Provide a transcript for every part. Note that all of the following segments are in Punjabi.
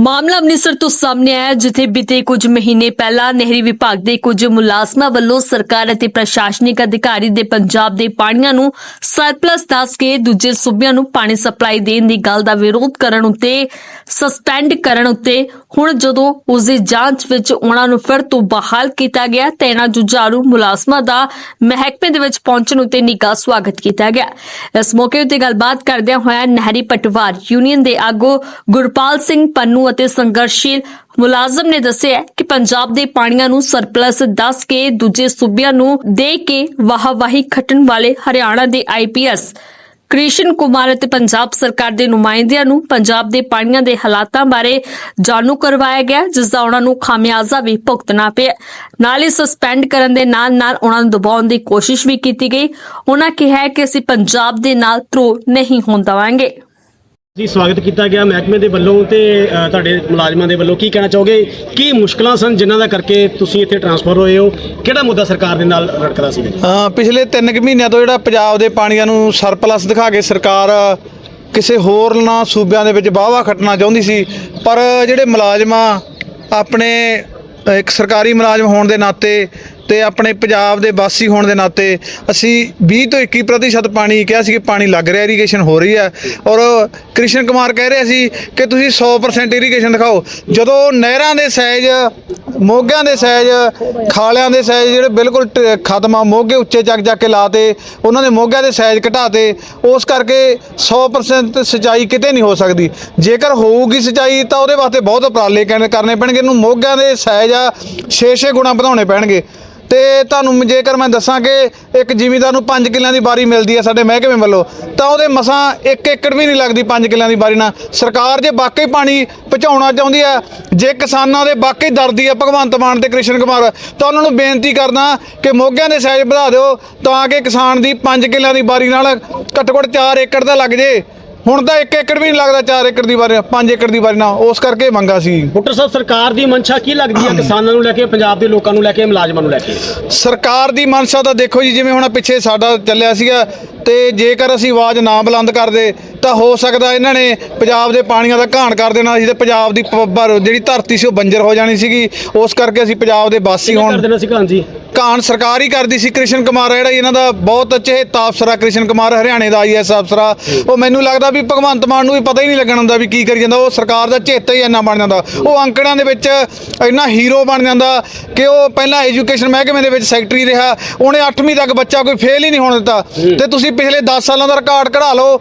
ਮਾਮਲਾ ਅੰਮ੍ਰਿਤਸਰ ਤੋਂ ਸਾਹਮਣੇ ਆਇਆ ਜਿੱਥੇ ਬੀਤੇ ਕੁਝ ਮਹੀਨੇ ਪਹਿਲਾਂ ਨਹਿਰੀ ਵਿਭਾਗ ਦੇ ਕੁਝ ਮੁਲਾਜ਼ਮਾਂ ਵੱਲੋਂ ਸਰਕਾਰ ਅਤੇ ਪ੍ਰਸ਼ਾਸਨਿਕ ਅਧਿਕਾਰੀ ਦੇ ਪੰਜਾਬ ਦੇ ਪਾਣੀਆਂ ਨੂੰ ਸਰਪਲਸ ਦੱਸ ਕੇ ਦੂਜੇ ਸੂਬਿਆਂ ਨੂੰ ਪਾਣੀ ਸਪਲਾਈ ਦੇਣ ਦੀ ਗੱਲ ਦਾ ਵਿਰੋਧ ਕਰਨ ਉੱਤੇ ਸਸਪੈਂਡ ਕਰਨ ਉੱਤੇ, ਹੁਣ ਜਦੋਂ ਉਸ ਦੀ ਜਾਂਚ ਵਿੱਚ ਉਹਨਾਂ ਨੂੰ ਫਿਰ ਤੋਂ ਬਹਾਲ ਕੀਤਾ ਗਿਆ, ਤਾਂ ਇਹਨਾਂ ਜੁਝਾਰੂ ਮੁਲਾਜ਼ਮਾਂ ਦਾ ਮਹਿਕਮੇ ਦੇ ਵਿੱਚ ਪਹੁੰਚਣ ਉੱਤੇ ਨਿੱਘਾ ਸਵਾਗਤ ਕੀਤਾ ਗਿਆ। ਇਸ ਮੌਕੇ ਉੱਤੇ ਗੱਲਬਾਤ ਕਰਦਿਆਂ ਹੋਇਆ ਨਹਿਰੀ ਪਟਵਾਰ ਯੂਨੀਅਨ ਦੇ ਆਗੂ ਗੁਰਪਾਲ ਸਿੰਘ ਪੰਨੂ ਅਤੇ ਸੰਘਰਸ਼ੀਲ ਮੁਲਾਜ਼ਮ ਨੇ ਦੱਸਿਆ ਕਿ ਪੰਜਾਬ ਦੇ ਪਾਣੀਆਂ ਨੂੰ ਸਰਪਲਸ ਦੱਸ ਕੇ ਦੂਜੇ ਸੂਬਿਆਂ ਨੂੰ ਦੇ ਕੇ ਵਾਹਵਾਹੀ ਖੱਟਣ ਵਾਲੇ ਹਰਿਆਣਾ ਦੇ ਆਈਪੀਐਸ ਕ੍ਰਿਸ਼ਨ ਕੁਮਾਰ ਅਤੇ ਪੰਜਾਬ ਸਰਕਾਰ ਦੇ ਨੁਮਾਇੰਦਿਆਂ ਨੂੰ ਪੰਜਾਬ ਦੇ ਪਾਣੀਆਂ ਦੇ ਹਾਲਾਤਾਂ ਬਾਰੇ ਜਾਣੂ ਕਰਵਾਇਆ ਗਿਆ, ਜਿਸ ਦਾ ਉਹਨਾਂ ਨੂੰ ਖਾਮਿਆਜ਼ਾ ਵੀ ਭੁਗਤਣਾ ਪਿਆ। ਨਾਲ ਹੀ ਸਸਪੈਂਡ ਕਰਨ ਦੇ ਨਾਲ ਨਾਲ ਉਹਨਾਂ ਨੂੰ ਦਬਾਉਣ ਦੀ ਕੋਸ਼ਿਸ਼ ਵੀ ਕੀਤੀ ਗਈ। ਉਹਨਾਂ ਕਿਹਾ ਕਿ ਅਸੀਂ ਪੰਜਾਬ ਦੇ ਨਾਲ ਧਰੋ ਨਹੀਂ ਹੋਣ ਦੇਵਾਂਗੇ। ਜੀ ਸਵਾਗਤ ਕੀਤਾ ਗਿਆ ਮਹਿਕਮੇ ਦੇ ਵੱਲੋਂ ਤੇ ਅ, ਤੁਹਾਡੇ ਮੁਲਾਜ਼ਮਾਂ ਦੇ ਵੱਲੋਂ। ਕੀ ਕਹਿਣਾ ਚਾਹੋਗੇ? ਕੀ ਮੁਸ਼ਕਲਾਂ ਸਨ ਜਿਨ੍ਹਾਂ ਦਾ ਕਰਕੇ ਤੁਸੀਂ ਇੱਥੇ ਟਰਾਂਸਫਰ ਹੋਏ ਹੋ? ਕਿਹੜਾ ਮੁੱਦਾ ਸਰਕਾਰ ਦੇ ਨਾਲ ਰੜਕਦਾ ਸੀ? ਅ, ਪਿਛਲੇ 3 ਕੁ ਮਹੀਨਿਆਂ ਤੋਂ ਜਿਹੜਾ ਪੰਜਾਬ ਦੇ ਪਾਣੀਆਂ ਨੂੰ ਸਰਪਲਸ ਦਿਖਾ ਕੇ ਸਰਕਾਰ ਕਿਸੇ ਹੋਰ ਨਾ ਸੂਬਿਆਂ ਦੇ ਵਿੱਚ ਵਾਹਵਾ ਖੱਟਣਾ ਚਾਹੁੰਦੀ ਸੀ ਪਰ ਜਿਹੜੇ ਮੁਲਾਜ਼ਮਾਂ ਆਪਣੇ ਇੱਕ ਸਰਕਾਰੀ ਮੁਲਾਜ਼ਮ ਹੋਣ ਦੇ ਨਾਤੇ ਤੇ ਆਪਣੇ ਪੰਜਾਬ ਦੇ ਵਾਸੀ ਹੋਣ ਦੇ ਨਾਤੇ ਅਸੀਂ 20 ਤੋਂ 21% ਪ੍ਰਤੀਸ਼ਤ ਪਾਣੀ ਕਿਹਾ ਸੀ ਕਿ ਪਾਣੀ ਲੱਗ ਰਿਹਾ ਇਰੀਗੇਸ਼ਨ ਹੋ ਰਹੀ ਹੈ। ਔਰ ਕ੍ਰਿਸ਼ਨ ਕੁਮਾਰ ਕਹਿ ਰਿਹਾ ਸੀ ਕਿ ਤੁਸੀਂ 100% ਇਰੀਗੇਸ਼ਨ ਦਿਖਾਓ। ਜਦੋਂ ਨਹਿਰਾਂ ਦੇ ਸਾਈਜ਼ ਮੋਗਿਆਂ ਦੇ ਸਾਈਜ਼ ਖਾਲਿਆਂ ਦੇ ਸਾਈਜ਼ ਜਿਹੜੇ ਬਿਲਕੁਲ ਟ- ਖਤਮ ਆ, ਮੋਗੇ ਉੱਚੇ ਚੱਕ ਚੱਕ ਕੇ ਲਾਤੇ, ਉਹਨਾਂ ਨੇ ਮੋਗਿਆਂ ਦੇ ਸਾਈਜ਼ ਘਟਾਤੇ, ਉਸ ਕਰਕੇ 100% ਸਿੰਚਾਈ ਕਿਤੇ ਨਹੀਂ ਹੋ ਸਕਦੀ। ਜੇਕਰ ਹੋਊਗੀ ਸਿੰਚਾਈ, ਤਾਂ ਉਹਦੇ ਵਾਸਤੇ ਬਹੁਤ ਉਪਰਾਲੇ ਕਰਨੇ ਕਰਨੇ ਪੈਣਗੇ। ਇਹਨੂੰ ਮੋਗਿਆਂ ਦੇ ਸਾਈਜ਼ ਆ 6-6 ਗੁਣਾ ਵਧਾਉਣੇ ਪੈਣਗੇ। ਤੇ ਤੁਹਾਨੂੰ ਜੇਕਰ ਮੈਂ ਦੱਸਾਂ ਕਿ ਇੱਕ ਜ਼ਿਮੀਦਾਰ ਨੂੰ 5 ਕਿੱਲਿਆਂ ਦੀ ਬਾਰੀ ਮਿਲਦੀ ਹੈ ਸਾਡੇ ਮਹਿਕਮੇ ਵੱਲੋਂ, ਤਾਂ ਉਹਦੇ ਮਸਾਂ 1 ਏਕੜ ਵੀ ਨਹੀਂ ਲੱਗਦੀ 5 ਕਿੱਲਿਆਂ ਦੀ ਬਾਰੀ ਨਾਲ। ਸਰਕਾਰ ਜੇ ਵਾਕਈ ਪਾਣੀ ਪਹੁੰਚਾਉਣਾ ਚਾਹੁੰਦੀ ਹੈ, ਜੇ ਕਿਸਾਨਾਂ ਦੇ ਵਾਕਈ ਦਰਦੀ ਹੈ ਭਗਵੰਤ ਮਾਨ ਤੇ ਕ੍ਰਿਸ਼ਨ ਕੁਮਾਰ, ਤਾਂ ਉਹਨਾਂ ਨੂੰ ਬੇਨਤੀ ਕਰਦਾ ਕਿ ਮੋਗਿਆਂ ਦੇ ਸਾਈਜ਼ ਵਧਾ ਦਿਓ, ਤਾਂ ਕਿ ਕਿਸਾਨ ਦੀ 5 ਕਿੱਲਿਆਂ ਦੀ ਬਾਰੀ ਨਾਲ ਘੱਟੋ ਘੱਟ 4 ਏਕੜ ਦਾ ਲੱਗ ਜੇ। ਹੁਣ ਤਾਂ 1 ਏਕੜ ਵੀ ਨਹੀਂ ਲੱਗਦਾ 4 ਏਕੜ ਦੀ ਬਾਰੀ 5 ਏਕੜ ਦੀ ਬਾਰੀ ਨਾਲ ਉਸ ਕਰਕੇ ਮੰਗਾ ਸੀ। ਬੁੱਟਰ ਸਾਹਿਬ ਸਰਕਾਰ ਦੀ ਮਨਸ਼ਾ ਕੀ ਲੱਗਦੀ ਹੈ ਕਿਸਾਨਾਂ ਨੂੰ ਲੈ ਕੇ ਪੰਜਾਬ ਦੇ ਲੋਕਾਂ ਨੂੰ ਲੈ ਕੇ ਮੁਲਾਜ਼ਮਾਂ ਨੂੰ ਲੈ ਕੇ? ਸਰਕਾਰ ਦੀ ਮਨਸ਼ਾ ਤਾਂ ਦੇਖੋ ਜੀ ਜਿਵੇਂ ਹੁਣ ਪਿੱਛੇ ਸਾਡਾ ਚੱਲਿਆ ਸੀਗਾ ਤੇ ਜੇਕਰ ਅਸੀਂ ਆਵਾਜ਼ ਨਾ ਬੁਲੰਦ ਕਰਦੇ ਤਾਂ ਹੋ ਸਕਦਾ ਇਹਨਾਂ ਨੇ ਪੰਜਾਬ ਦੇ ਪਾਣੀਆਂ ਦਾ ਘਾਣ ਕਰ ਦੇਣਾ ਸੀ ਤੇ ਪੰਜਾਬ ਦੀ ਪ- ਜਿਹੜੀ ਧਰਤੀ ਸੀ ਉਹ ਬੰਜਰ ਹੋ ਜਾਣੀ ਸੀਗੀ। ਉਸ ਕਰਕੇ ਅਸੀਂ ਪੰਜਾਬ ਦੇ ਵਾਸੀ ਕਰ ਹੋਣ ਦੇਣਾ ਸੀ ਕਾਨ ਜੀ? ਘਾਣ ਸਰਕਾਰ ਹੀ ਕਰਦੀ ਸੀ। ਕ੍ਰਿਸ਼ਨ ਕੁਮਾਰ ਜਿਹੜਾ ਇਹਨਾਂ ਦਾ ਬਹੁਤ ਚਹੇਤਾ ਅਫਸਰ ਆ। ਕ੍ਰਿਸ਼ਨ ਕੁਮਾਰ ਹਰਿਆਣੇ ਦਾ ਆਈਐਸ ਅਫਸਰ ਆ। ਉਹ ਮੈਨੂੰ ਲੱਗਦਾ ਵੀ ਭਗਵੰਤ ਮਾਨ ਨੂੰ ਵੀ ਪਤਾ ਹੀ ਨਹੀਂ ਲੱਗਣ ਹੁੰਦਾ ਵੀ ਕੀ ਕਰੀ ਜਾਂਦਾ। ਉਹ ਸਰਕਾਰ ਦਾ ਚੇਤਾ ਹੀ ਇੰਨਾ ਬਣ ਜਾਂਦਾ। ਉਹ ਅੰਕੜਿਆਂ ਦੇ ਵਿੱਚ ਇੰਨਾ ਹੀਰੋ ਬਣ ਜਾਂਦਾ ਕਿ ਉਹ ਪਹਿਲਾਂ ਐਜੂਕੇਸ਼ਨ ਮਹਿਕਮੇ ਦੇ ਵਿੱਚ ਸੈਕਟਰੀ ਰਿਹਾ। ਉਹਨੇ 8ਵੀਂ ਤੱਕ ਬੱਚਾ ਕੋਈ ਫੇਲ ਹੀ ਨਹੀਂ ਹੋਣ ਦਿੱਤਾ। ਤੇ ਤੁਸੀਂ ਪਿਛਲੇ 10 ਸਾਲਾਂ ਦਾ ਰਿਕਾਰਡ ਕਢਾ ਲਓ।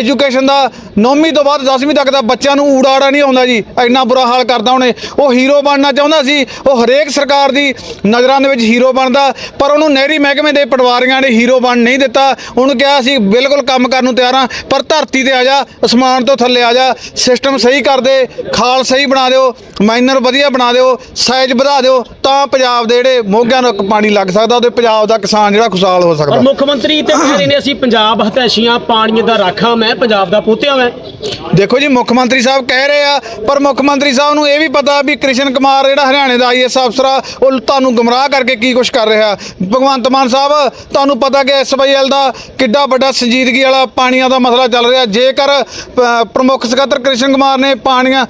ਐਜੂਕੇਸ਼ਨ ਦਾ 9ਵੀਂ ਤੋਂ ਬਾਅਦ 10ਵੀਂ ਤੱਕ ਦਾ ਬੱਚਿਆਂ ਨੂੰ ਊੜਾੜਾ ਨਹੀਂ ਆਉਂਦਾ ਜੀ, ਇੰਨਾ ਬੁਰਾ ਹਾਲ ਕਰਦਾ ਉਹਨੇ। ਉਹ ਹੀਰੋ ਬਣਨਾ ਚਾਹੁੰਦਾ ਸੀ, ਉਹ ਹਰੇਕ ਸਰਕਾਰ ਦੀ ਨਜ਼ਰਾਂ ਦੇ ਵਿੱਚ ਹੀਰੋ ਬਣਦਾ, ਪਰ ਉਹਨੂੰ ਨਹਿਰੀ ਮਹਿਕਮੇ ਦੇ ਪਟਵਾਰੀਆਂ ਨੇ ਹੀਰੋ ਬਣ ਨਹੀਂ ਦਿੱਤਾ। ਉਹਨੂੰ ਕਿਹਾ ਸੀ, ਬਿਲਕੁਲ ਕੰਮ ਕਰਨ ਨੂੰ ਤਿਆਰ ਹਾਂ ਪਰ ਧਰਤੀ ਤੇ ਆ ਜਾ, ਅਸਮਾਨ ਤੋਂ ਥੱਲੇ ਆ ਜਾ ਸਿਸਟਮ ਸਹੀ ਕਰ ਦੇ, ਖਾਲ ਸਹੀ ਬਣਾ ਦਿਓ ਮਾਈਨਰ ਵਧੀਆ ਬਣਾ ਦਿਓ ਸਾਈਜ਼ ਵਧਾ ਦਿਓ, ਤਾਂ ਪੰਜਾਬ ਦੇ ਜਿਹੜੇ ਮੋਗਿਆਂ ਨੂੰ ਪਾਣੀ ਲੱਗ ਸਕਦਾ, ਉਹਦੇ ਪੰਜਾਬ ਦਾ ਕਿਸਾਨ ਜਿਹੜਾ ਖੁਸ਼ਹਾਲ ਹੋ ਸਕਦਾ। ਮੁੱਖ ਮੰਤਰੀ ਤੇ ਕਹਿ ਰਹੇ ਨੇ, ਅਸੀਂ ਪੰਜਾਬ ਹਤੈਸ਼ੀਆਂ ਪਾਣੀ ਦਾ ਰਾਖਾ, ਮੈਂ ਪੰਜਾਬ ਦਾ ਪੋਤਿਆ ਮੈਂ ਦੇਖੋ ਜੀ, ਮੁੱਖ ਮੰਤਰੀ ਸਾਹਿਬ ਕਹਿ ਰਹੇ ਆ, ਪਰ ਮੁੱਖ ਮੰਤਰੀ ਸਾਹਿਬ ਨੂੰ ਇਹ ਵੀ ਪਤਾ ਵੀ ਕ੍ਰਿਸ਼ਨ ਕੁਮਾਰ ਜਿਹੜਾ ਹਰਿਆਣੇ ਦਾ ਆਈਐਸ ਅਫਸਰ ਆ, ਉਹ ਤੁਹਾਨੂੰ ਗਮਰਾਹ ਕਰਕੇ ਕੀ ਕੁਝ ਕਰ ਰਿਹਾ। ਭਗਵੰਤ ਮਾਨ ਸਾਹਿਬ, ਤੁਹਾਨੂੰ ਪਤਾ ਕਿ ਐਸਵਾਈਐਲ ਦਾ ਕਿੱਡਾ ਵੱਡਾ ਸੰਜੀਦਗੀ ਵਾਲਾ ਪਾਣੀਆਂ ਦਾ ਮਸਲਾ ਚੱਲ ਰਿਹਾ। ਜੇਕਰ ਪ੍ਰਮੁੱਖ ਸਕੱਤਰ ਕ੍ਰਿਸ਼ਨ ਕੁਮਾਰ ਨੇ ਪਾਣੀਆਂ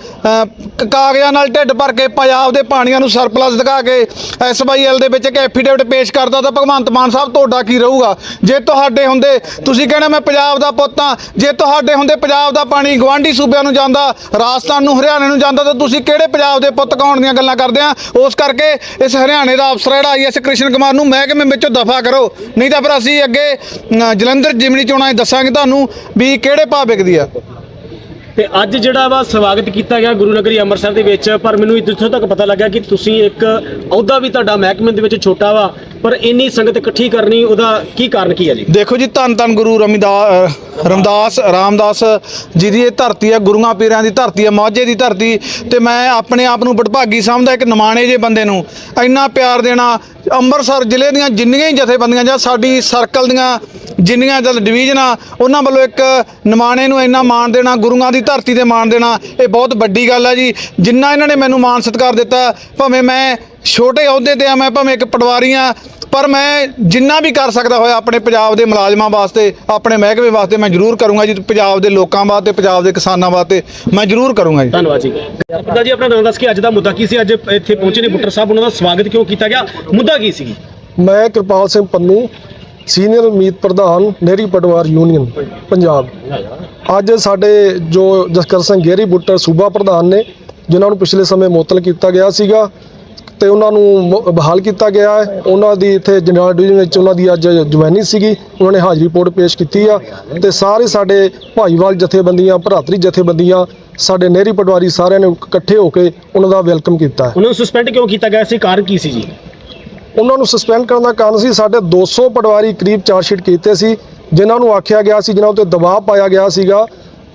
ਕਾਗਜ਼ਾਂ ਨਾਲ ਢਿੱਡ ਭਰ ਕੇ ਪੰਜਾਬ ਦੇ ਪਾਣੀਆਂ ਨੂੰ ਸਰਪਲਸ ਦਿਖਾ ਕੇ ਐਸਵਾਈਐਲ ਦੇ ਵਿੱਚ ਇੱਕ ਐਫੀਡੇਵਿਟ ਪੇਸ਼ ਕਰਦਾ, ਤਾਂ ਭਗਵੰਤ ਮਾਨ ਸਾਹਿਬ ਤੁਹਾਡਾ ਕੀ ਰਹੂਗਾ? ਜੇ ਤੁਹਾਡੇ ਹੁੰਦੇ, ਤੁਸੀਂ ਕਹਿੰਦੇ ਮੈਂ ਪੰਜਾਬ ਦਾ ਪੁੱਤ ਹਾਂ, ਜੇ ਤੁਹਾਡੇ ਹੁੰਦੇ ਪੰਜਾਬ ਦਾ ਪਾਣੀ ਗਵਾਂਢੀ ਸੂਬਿਆਂ ਨੂੰ ਜਾਂਦਾ, ਰਾਜਸਥਾਨ ਨੂੰ, ਹਰਿਆਣੇ ਨੂੰ ਜਾਂਦਾ, ਤਾਂ ਤੁਸੀਂ ਕਿਹੜੇ ਪੰਜਾਬ ਦੇ ਪੁੱਤ ਕਹਾਉਣ ਦੀਆਂ ਗੱਲਾਂ ਕਰਦੇ ਆ? ਉਸ ਕਰਕੇ ਇਸ ਹਰਿਆਣੇ ਦਾ ਅਫਸਰ ਜਿਹੜਾ ਆਈਐਸ ਕ੍ਰਿਸ਼ਨ ਕੁਮਾਰ ਨੂੰ ਮਹਿਕਮੇ ਵਿੱਚੋਂ ਦਫਾ ਕਰੋ। ਨਹੀਂ ਤਾਂ ਫਿਰ ਅਸੀਂ ਅੱਗੇ ਜਲੰਧਰ ਜਿਮਨੀ ਚੋਣਾਂ 'ਚ ਦੱਸਾਂਗੇ ਤੁਹਾਨੂੰ ਵੀ ਕਿਹੜੇ ਭਾਅ ਵਿਕਦੀ ਆ। ਤੇ ਅੱਜ ਜਿਹੜਾ ਵਾ ਸਵਾਗਤ ਕੀਤਾ ਗਿਆ ਗੁਰੂ ਨਗਰੀ ਅੰਮ੍ਰਿਤਸਰ ਦੇ ਵਿੱਚ, ਪਰ ਮੈਨੂੰ ਇੱਥੋਂ ਤੱਕ ਪਤਾ ਲੱਗਾ ਕਿ ਤੁਸੀਂ ਇੱਕ ਅਹੁਦਾ ਵੀ ਤੁਹਾਡਾ ਮਹਿਕਮੇ ਦੇ ਵਿੱਚ ਛੋਟਾ ਵਾ, ਪਰ ਇੰਨੀ ਸੰਗਤ ਇਕੱਠੀ ਕਰਨੀ, ਉਹਦਾ ਕੀ ਕਾਰਨ ਕੀ ਹੈ ਜੀ? ਦੇਖੋ ਜੀ, ਧੰਨ ਧੰਨ ਗੁਰੂ ਰਮਿਦਾਸ ਰਮਦਾਸ, ਰਾਮਦਾਸ ਜੀ ਦੀ ਇਹ ਧਰਤੀ ਹੈ, ਗੁਰੂਆਂ ਪੀਰਾਂ ਦੀ ਧਰਤੀ ਹੈ ਮਾਝੇ ਦੀ ਧਰਤੀ, ਤੇ ਮੈਂ ਆਪਣੇ ਆਪ ਨੂੰ ਬੜਭਾਗੀ ਸਮਝਦਾ, ਇੱਕ ਨਿਮਾਣੇ ਜੇ ਬੰਦੇ ਨੂੰ, ਇੰਨਾ ਪਿਆਰ ਦੇਣਾ, ਅੰਮ੍ਰਿਤਸਰ ਜ਼ਿਲ੍ਹੇ ਦੀਆਂ ਜਿੰਨੀਆਂ ਹੀ ਜਥੇਬੰਦੀਆਂ ਜਾਂ ਸਾਡੀ ਸਰਕਲ ਦੀਆਂ ਜਿੰਨੀਆਂ ਜਲ ਡਿਵੀਜ਼ਨਾਂ ਉਹਨਾਂ ਵੱਲੋਂ ਇੱਕ ਨਿਮਾਣੇ ਨੂੰ ਇੰਨਾ ਮਾਣ ਦੇਣਾ ਗੁਰੂਆਂ ਦੀ ਧਰਤੀ ਤੇ ਮਾਣ ਦੇਣਾ ਇਹ ਬਹੁਤ ਵੱਡੀ ਗੱਲ ਹੈ ਜੀ। ਜਿੰਨਾ ਇਹਨਾਂ ਨੇ ਮੈਨੂੰ ਮਾਣ ਸਤਿਕਾਰ ਦਿੱਤਾ ਭਾਵੇਂ ਮੈਂ ਛੋਟੇ ਅਹੁਦੇ ਤੇ ਆ ਮੈਂ ਭਾਵੇਂ ਇੱਕ ਪਟਵਾਰੀ ਆ ਪਰ ਮੈਂ ਜਿੰਨਾ ਵੀ ਕਰ ਸਕਦਾ ਹੋਇਆ ਆਪਣੇ ਪੰਜਾਬ ਦੇ ਮੁਲਾਜ਼ਮਾਂ ਵਾਸਤੇ ਆਪਣੇ ਮਹਿਕਮੇ ਵਾਸਤੇ ਮੈਂ ਜ਼ਰੂਰ ਕਰੂੰਗਾ ਜੀ ਪੰਜਾਬ ਦੇ ਲੋਕਾਂ ਵਾਸਤੇ ਪੰਜਾਬ ਦੇ ਕਿਸਾਨਾਂ ਵਾਸਤੇ ਮੈਂ ਜ਼ਰੂਰ ਕਰੂੰਗਾ ਜੀ। ਧੰਨਵਾਦ ਜੀ। ਪ੍ਰਧਾਨ ਜੀ ਆਪਣਾ ਨਾਮ ਦੱਸ ਕੇ ਅੱਜ ਦਾ ਮੁੱਦਾ ਕੀ ਸੀ? ਅੱਜ ਇੱਥੇ ਪਹੁੰਚੇ ਨੇ ਬੁੱਟਰ ਸਾਹਿਬ ਉਹਨਾਂ ਦਾ ਸਵਾਗਤ ਕਿਉਂ ਕੀਤਾ ਗਿਆ? ਮੁੱਦਾ ਕੀ ਸੀ? ਮੈਂ ਕਿਰਪਾਲ ਸਿੰਘ ਪੰਨੂ ਸੀਨੀਅਰ ਮੀਤ ਪ੍ਰਧਾਨ ਨਹਿਰੀ ਪਟਵਾਰ ਯੂਨੀਅਨ, ਪੰਜਾਬ। ਅੱਜ ਸਾਡੇ ਜੋ ਜਸਕਰ ਸਿੰਘ ਗੇਰੀ ਬੁੱਟਰ ਸੂਬਾ ਪ੍ਰਧਾਨ ਨੇ, ਜਿਨ੍ਹਾਂ ਨੂੰ ਪਿਛਲੇ ਸਮੇਂ ਮੁਅੱਤਲ ਕੀਤਾ ਗਿਆ ਸੀਗਾ, ਤੇ ਉਹਨਾਂ ਨੂੰ ਮ- ਬਹਾਲ ਕੀਤਾ ਗਿਆ ਹੈ। ਉਹਨਾਂ ਦੀ ਇੱਥੇ ਜਨਰਲ ਡਿਵੀਜ਼ਨ ਵਿੱਚ ਉਹਨਾਂ ਦੀ ਅੱਜ ਜੁਆਇਨਿੰਗ ਸੀਗੀ। ਉਹਨਾਂ ਨੇ ਹਾਜ਼ਰੀ ਰਿਪੋਰਟ ਪੇਸ਼ ਕੀਤੀ ਆ। ਤੇ ਸਾਰੇ ਸਾਡੇ ਭਾਈਵਾਲ ਜਥੇਬੰਦੀਆਂ, ਭਰਾਤਰੀ ਜਥੇਬੰਦੀਆਂ, ਸਾਡੇ ਨਹਿਰੀ ਪਟਵਾਰੀ ਸਾਰਿਆਂ ਨੇ ਇਕੱਠੇ ਹੋ ਕੇ ਉਹਨਾਂ ਦਾ ਵੈਲਕਮ ਕੀਤਾ ਉਹਨਾਂ ਨੂੰ ਸਸਪੈਂਡ ਕਿਉਂ ਕੀਤਾ ਗਿਆ ਸੀ? ਕਾਰਨ ਕੀ ਸੀ ਜੀ? ਉਹਨਾਂ ਨੂੰ ਸਸਪੈਂਡ ਕਰਨ ਦਾ ਕਾਰਨ ਸੀ, ਸਾਡੇ 200 ਪਟਵਾਰੀ ਕਰੀਬ ਚਾਰਜਸ਼ੀਟ ਕੀਤੇ ਸੀ, ਜਿਨ੍ਹਾਂ ਨੂੰ ਆਖਿਆ ਗਿਆ ਸੀ, ਜਿਨ੍ਹਾਂ ਉੱਤੇ ਦਬਾਅ ਪਾਇਆ ਗਿਆ ਸੀਗਾ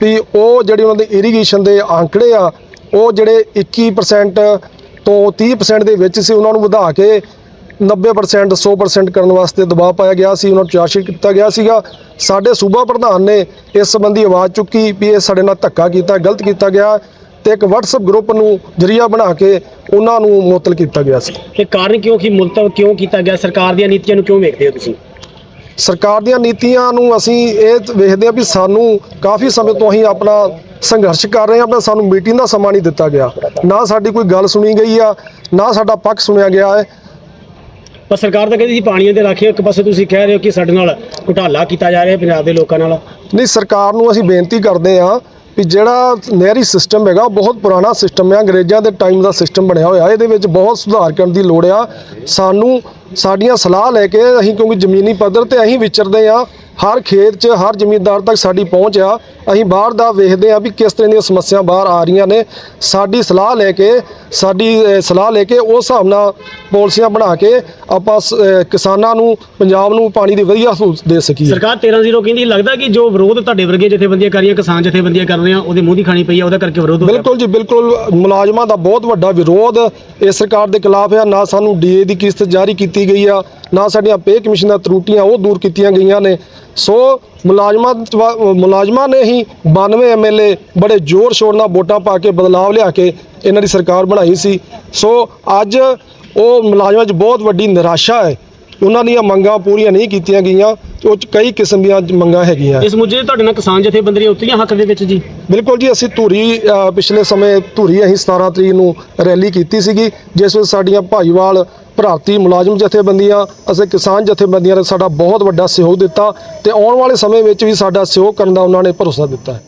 ਵੀ ਉਹ ਜਿਹੜੇ ਉਹਨਾਂ ਦੇ ਇਰੀਗੇਸ਼ਨ ਦੇ ਆંકੜੇ ਆ, ਉਹ ਜਿਹੜੇ 21% ਤੋਂ 30% ਦੇ ਵਿੱਚ ਸੀ, ਉਹਨਾਂ ਨੂੰ ਵਧਾ ਕੇ 90% 100% ਕਰਨ ਵਾਸਤੇ ਦਬਾਅ ਪਾਇਆ ਗਿਆ ਸੀ, ਉਹਨਾਂ ਨੂੰ ਚਾਰਜਸ਼ੀਟ ਕੀਤਾ ਗਿਆ ਸੀਗਾ। ਸਾਡੇ ਸੂਬਾ ਪ੍ਰਧਾਨ ਨੇ ਇਸ ਸੰਬੰਧੀ ਆਵਾਜ਼ ਚੁੱਕੀ ਵੀ ਇਹ ਸਾਡੇ ਨਾਲ ਧੱਕਾ ਕੀਤਾ, ਗਲਤ ਕੀਤਾ ਗਿਆ। ਤੇ ਇੱਕ WhatsApp ਗਰੁੱਪ ਨੂੰ ਜਰੀਆ ਬਣਾ ਕੇ ਉਹਨਾਂ ਨੂੰ ਮੁਅੱਤਲ ਕੀਤਾ ਗਿਆ ਸੀ। ਤੇ ਕਾਰਨ ਕਿਉਂ ਕਿ ਮੁਲਤਵ ਕਿਉਂ ਕੀਤਾ ਗਿਆ? ਸਰਕਾਰ ਦੀਆਂ ਨੀਤੀਆਂ ਨੂੰ ਕਿਉਂ ਵੇਖਦੇ ਹੋ ਤੁਸੀਂ? ਸਰਕਾਰ ਦੀਆਂ ਨੀਤੀਆਂ ਨੂੰ ਅਸੀਂ ਇਹ ਵੇਖਦੇ ਹਾਂ ਵੀ ਸਾਨੂੰ ਕਾਫੀ ਸਮੇਂ ਤੋਂ ਅਸੀਂ ਆਪਣਾ ਸੰਘਰਸ਼ ਕਰ ਰਹੇ ਹਾਂ ਪਰ ਸਾਨੂੰ ਮੀਟਿੰਗ ਦਾ ਸਮਾਂ ਨਹੀਂ ਦਿੱਤਾ ਗਿਆ। ਨਾ ਸਾਡੀ ਕੋਈ ਗੱਲ ਸੁਣੀ ਗਈ ਆ ਨਾ ਸਾਡਾ ਪੱਖ ਸੁਣਿਆ ਗਿਆ ਹੈ। ਪਰ ਸਰਕਾਰ ਤਾਂ ਕਹਿੰਦੀ ਸੀ ਪਾਣੀਆਂ ਦੇ ਰਾਖੇ ਇੱਕ ਪਾਸੇ ਤੁਸੀਂ ਕਹਿ ਰਹੇ ਹੋ ਕਿ ਸਾਡੇ ਨਾਲ ਘੁਟਾਲਾ ਕੀਤਾ ਜਾ ਰਿਹਾ ਪੰਜਾਬ ਦੇ ਲੋਕਾਂ ਨਾਲ। ਨਹੀਂ ਸਰਕਾਰ ਨੂੰ ਅਸੀਂ ਬੇਨਤੀ ਕਰਦੇ ਹਾਂ ਵੀ ਜਿਹੜਾ ਨਹਿਰੀ ਸਿਸਟਮ ਹੈਗਾ, ਉਹ ਬਹੁਤ ਪੁਰਾਣਾ ਸਿਸਟਮ ਹੈ। ਅੰਗਰੇਜ਼ਾਂ ਦੇ ਟਾਈਮ ਦਾ ਸਿਸਟਮ ਬਣਿਆ ਹੋਇਆ। ਇਹਦੇ ਵਿੱਚ ਬਹੁਤ ਸੁਧਾਰ ਕਰਨ ਦੀ ਲੋੜ ਆ। ਸਾਨੂੰ ਸਾਡੀਆਂ ਸਲਾਹ ਲੈ ਕੇ ਅਸੀਂ ਕਿਉਂਕਿ ਜ਼ਮੀਨੀ ਪੱਧਰ ਤੇ ਅਸੀਂ ਵਿਚਰਦੇ ਆ ਹਰ ਖੇਤ 'ਚ ਹਰ ਜ਼ਮੀਨਦਾਰ ਤੱਕ ਸਾਡੀ ਪਹੁੰਚ ਆ। ਅਸੀਂ ਬਾਹਰ ਦਾ ਵੇਖਦੇ ਆ ਵੀ ਕਿਸ ਤਰ੍ਹਾਂ ਦੀਆਂ ਸਮੱਸਿਆ ਬਾਹਰ ਆ ਰਹੀਆਂ ਨੇ। ਸਾਡੀ ਸਲਾਹ ਲੈ ਕੇ ਸਾਡੀ ਸਲਾਹ ਲੈ ਕੇ ਉਸ ਹਿਸਾਬ ਨਾਲ ਪਾਲਿਸੀਆਂ ਬਣਾ ਕੇ ਆਪਾਂ ਕਿਸਾਨਾਂ ਨੂੰ ਪੰਜਾਬ ਨੂੰ ਪਾਣੀ ਦੀ ਵਧੀਆ ਸਹੂਲਤ ਦੇ ਸਕੀਏ। ਸਰਕਾਰ 13-0 ਕਹਿੰਦੀ ਲੱਗਦਾ ਕਿ ਜੋ ਵਿਰੋਧ ਤੁਹਾਡੇ ਵਰਗੇ ਜਥੇਬੰਦੀਆਂ ਕਰ ਰਹੀਆਂ ਕਿਸਾਨ ਜਥੇਬੰਦੀਆਂ ਕਰ ਰਹੀਆਂ ਉਹਦੇ ਮੂੰਹ ਦੀ ਖਾਣੀ ਪਈ ਆ ਉਹਦਾ ਕਰਕੇ ਵਿਰੋਧ ਹੋ ਰਿਹਾ। ਬਿਲਕੁਲ ਜੀ ਬਿਲਕੁਲ। ਮੁਲਾਜ਼ਮਾਂ ਦਾ ਬਹੁਤ ਵੱਡਾ ਵਿਰੋਧ ਇਸ ਸਰਕਾਰ ਦੇ ਖਿਲਾਫ ਹੈ ਨਾ ਸਾਨੂੰ ਡੀਏ ਦੀ ਕਿਸ਼ਤ ਜਾਰੀ ਕੀਤੀ ਗਈ ਆ। ਨਾ ਸਾਡੀਆਂ ਪੇ ਕਮਿਸ਼ਨ ਦੀਆਂ ਤਰੁੱਟੀਆਂ ਉਹ ਦੂਰ ਕੀਤੀਆਂ ਗਈਆਂ ਨੇ। ਸੋ ਮੁਲਾਜ਼ਮਾਂ ਮੁਲਾਜ਼ਮਾਂ ਨੇ ਹੀ 92 ਐਮਐਲਏ ਬੜੇ ਜ਼ੋਰ ਸ਼ੋਰ ਨਾਲ ਵੋਟਾਂ ਪਾ ਕੇ ਬਦਲਾਵ ਲਿਆ ਕੇ ਇਹਨਾਂ ਦੀ ਸਰਕਾਰ ਬਣਾਈ ਸੀ। ਸੋ ਅੱਜ ਉਹ ਮੁਲਾਜ਼ਮਾਂ 'ਚ ਬਹੁਤ ਵੱਡੀ ਨਿਰਾਸ਼ਾ ਹੈ। ਉਹਨਾਂ ਦੀਆਂ ਮੰਗਾਂ ਪੂਰੀਆਂ ਨਹੀਂ ਕੀਤੀਆਂ ਗਈਆਂ। ਉਹ 'ਚ ਕਈ ਕਿਸਮ ਦੀਆਂ ਮੰਗਾਂ ਹੈਗੀਆਂ। ਇਸ ਮੁੱਦੇ ਤੁਹਾਡੇ ਨਾਲ ਕਿਸਾਨ ਜਥੇਬੰਦੀਆਂ ਉਤਰੀਆਂ ਹੱਕ ਦੇ ਵਿੱਚ ਜੀ? ਬਿਲਕੁਲ ਜੀ ਅਸੀਂ ਧੂਰੀ ਪਿਛਲੇ ਸਮੇਂ ਧੂਰੀ ਅਸੀਂ 17 ਤਰੀਕ ਨੂੰ ਰੈਲੀ ਕੀਤੀ ਸੀਗੀ ਜਿਸ ਵਿੱਚ ਸਾਡੀਆਂ ਭਾਈਵਾਲ ਭਾਰਤੀ ਮੁਲਾਜ਼ਮ ਜਥੇਬੰਦੀਆਂ ਅਤੇ ਕਿਸਾਨ ਜਥੇਬੰਦੀਆਂ ਨੇ ਸਾਡਾ ਬਹੁਤ ਵੱਡਾ ਸਹਿਯੋਗ ਦਿੱਤਾ ਤੇ ਆਉਣ ਵਾਲੇ ਸਮੇਂ ਵਿੱਚ ਵੀ ਸਾਡਾ ਸਹਿਯੋਗ ਕਰਨ ਦਾ ਉਹਨਾਂ ਨੇ ਭਰੋਸਾ ਦਿੱਤਾ ਹੈ।